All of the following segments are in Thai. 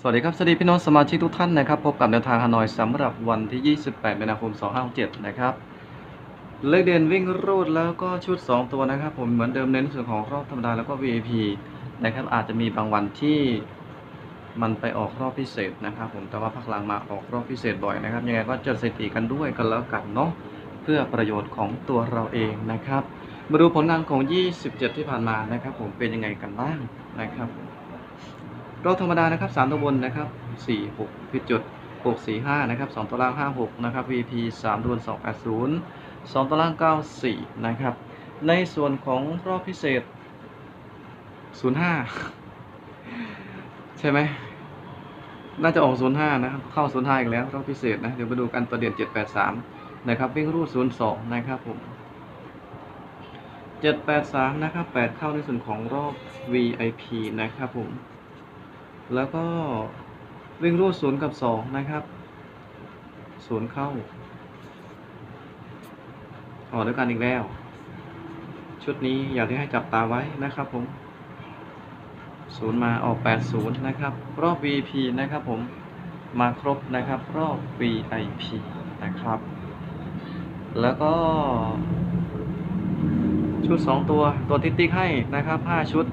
สวัสดีครับ สวัสดีพี่น้องสมาชิกทุกท่านนะครับ พบกับแนวทางฮานอยสำหรับวันที่ 28มีนาคม 2567 นะครับ เลขเด่นวิ่งรูดแล้วก็ชุด 2 ตัวนะครับ ผมเหมือนเดิมเน้นส่วนของรอบธรรมดาแล้วก็ VIP นะครับ อาจจะมีบางวันที่มันไปออกรอบพิเศษนะครับ ผม แต่ว่าพักหลังมาออกรอบพิเศษบ่อยนะครับ ยังไงก็จดสถิติกันด้วยกันแล้วกันเนาะ เพื่อประโยชน์ของตัวเราเองนะครับ มาดูผลงานของ 27 ที่ผ่านมานะครับ ผม เป็นยังไงกันบ้างนะครับ รอบธรรมดานะครับ3ตัวบนนะครับ4 6พิจุด6 4 5นะครับ2ตัวล่าง5 6นะครับ VP 3ตัวบน2 8 0 2ตัวล่าง94นะครับ ในส่วนของรอบพิเศษ 05 ใช่ไหมน่าจะออก 05 นะครับ เข้า 05 อีกแล้ว รอบพิเศษนะ เดี๋ยวมาดูกันตัวเด่น783 นะครับ วิ่งรูด 02 นะครับผม 783 นะครับ 8 เข้าในส่วนของรอบ VIP นะครับผม แล้วก็วิ่งรูดศูนย์กับสองนะครับศูนย์เข้าออกด้วยกันอีกแล้ว ชุดนี้อยากที่ให้จับตาไว้นะครับผมศูนย์มาออก 80 นะครับ รอบ VP นะครับผมมาครบนะครับ รอบ VIP นะครับ แล้วก็ ชุด 2 ตัวตัวทิติ๊กให้นะครับ 5 ชุด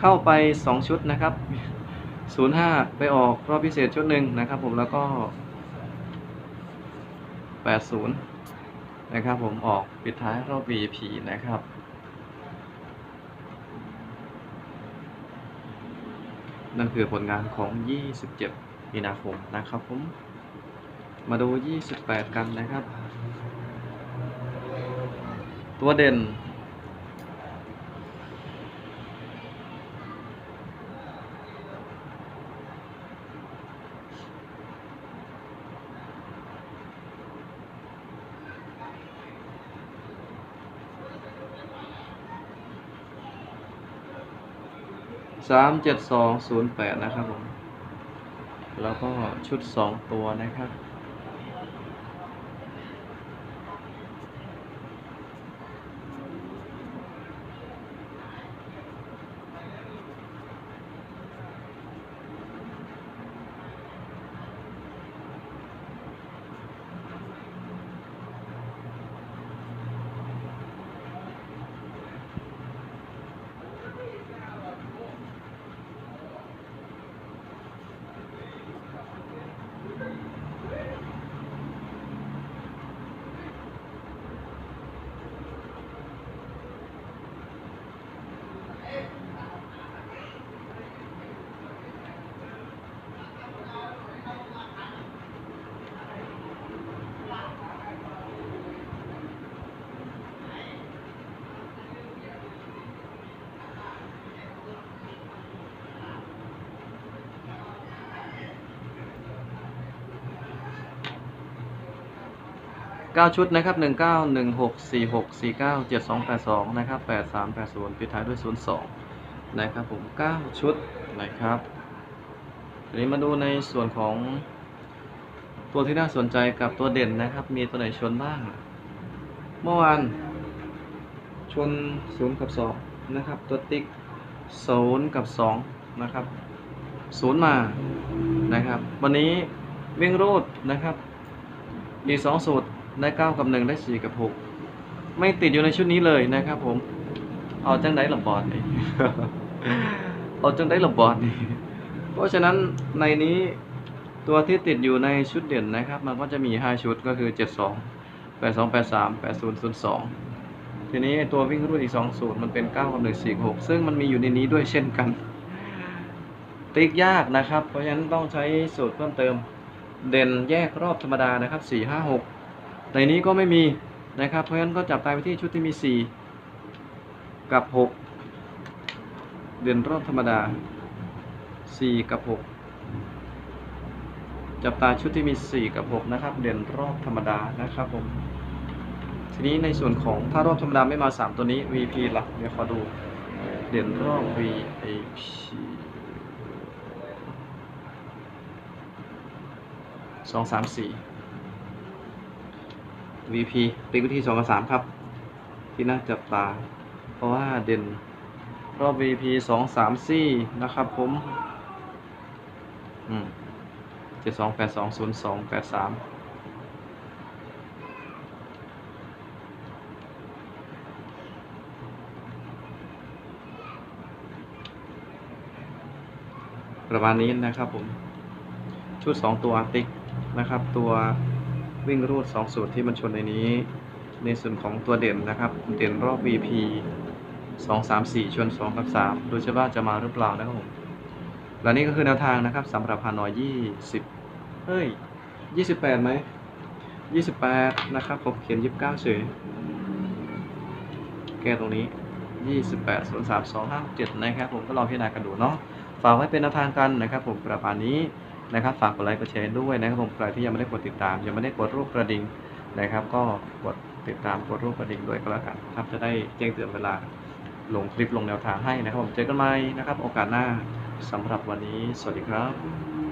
เข้าไป 2 ชุดนะครับ 05ไปออกรอบพิเศษชุดหนึ่งนะครับผมแล้วก็80นะครับผมออกปิดท้ายรอบ VIP นะครับนั่นคือผลงานของ 27 มีนาคมนะครับผม มาดู 28 กันนะครับ ตัวเด่น สามเจ็ดสองศูนย์แปดนะครับผม แล้วก็ชุดสองตัวนะครับ 9 ชุดนะครับ 19 16 46 49 7282 นะครับ 8380ปิดท้ายด้วย 02 นะครับผม 9 ชุดนะครับทีนี้มาดูในส่วนของตัวที่น่าสนใจกับตัวเด่นนะครับ มีตัวไหนชนบ้าง เมื่อวานชน 0 กับ 2 นะครับ ตัวติ๊ก 0 กับ 2 นะครับ 0 มานะครับ วันนี้วิ่งรูดนะครับ มีสองสูตร ได้เก้ากับหนึ่งได้สี่กับหกไม่ติดอยู่ในชุดนี้เลยนะครับ ผม เอาจังได้ระบอดนี่เอาจังได้ระบอดนี่เพราะฉะนั้นในนี้ตัวที่ติดอยู่ในชุดเด่นนะครับ มันก็จะมี 5 ชุดก็คือ 72 82 83 80 02 ทีนี้ตัววิ่งรุ่นอีก 2 สูตรมันเป็น 9กับ1 4 6 ซึ่งมันมีอยู่ในนี้ด้วยเช่นกัน ติ๊กยากนะครับ เพราะฉะนั้นต้องใช้สูตรเพิ่มเติม เด่นแยกรอบธรรมดานะครับ 4 5 6 แต่นี้ก็ไม่มีนะครับ เพราะฉะนั้นก็จับตายไปที่ชุดที่มี 4 กับ 6 เด่นรอบธรรมดา 4 กับ 6 จับตาชุดที่มี 4 กับ 6 นะครับ เด่นรอบธรรมดานะครับผมทีนี้ในส่วนของถ้ารอบธรรมดาไม่มา 3 ตัวนี้ VP หลักเดี๋ยวขอดูเด่นรอบ VIP สองสามสี่ VP ติ๊กวิธีสองกับสามครับ ที่น่าจับตา เพราะว่าเด่นรอบ VP สองสามสี่นะครับผมอืมเจ็ดสองแปดสองศูนย์สองแปดสามประมาณนี้นะครับผม ชุดสองตัวติ๊กนะครับ ตัว วิ่งรูดสองสูตรที่มันชนในนี้ ในส่วนของตัวเด่นนะครับ เด่นรอบ VP สองสามสี่ชนสองกับสามดูจะว่าจะมาหรือเปล่านะครับผมและนี่ก็คือแนวทางนะครับสำหรับฮานอยยี่สิบเฮ้ยยี่สิบแปดไหมยี่สิบแปดนะครับ ผมเขียนยี่สิบเก้าเฉยแก้ตรงนี้ยี่สิบแปดศูนสามสองห้าเจ็ดนะครับ ผมก็ลองพิจารณากันดูเนาะฝากไว้เป็นแนวทางกันนะครับ ผมประมาณนี้ นะครับฝากกดไลค์กดแชร์ด้วยนะครับผมใครที่ยังไม่ได้กดติดตาม ยังไม่ได้กดรูปกระดิ่งนะครับ ก็กดติดตามกดรูปกระดิ่งด้วยก็แล้วกันครับจะได้แจ้งเตือนเวลาลงคลิปลงแนวทางให้นะครับผมเจอกันใหม่นะครับ โอกาสหน้าสำหรับวันนี้ สวัสดีครับ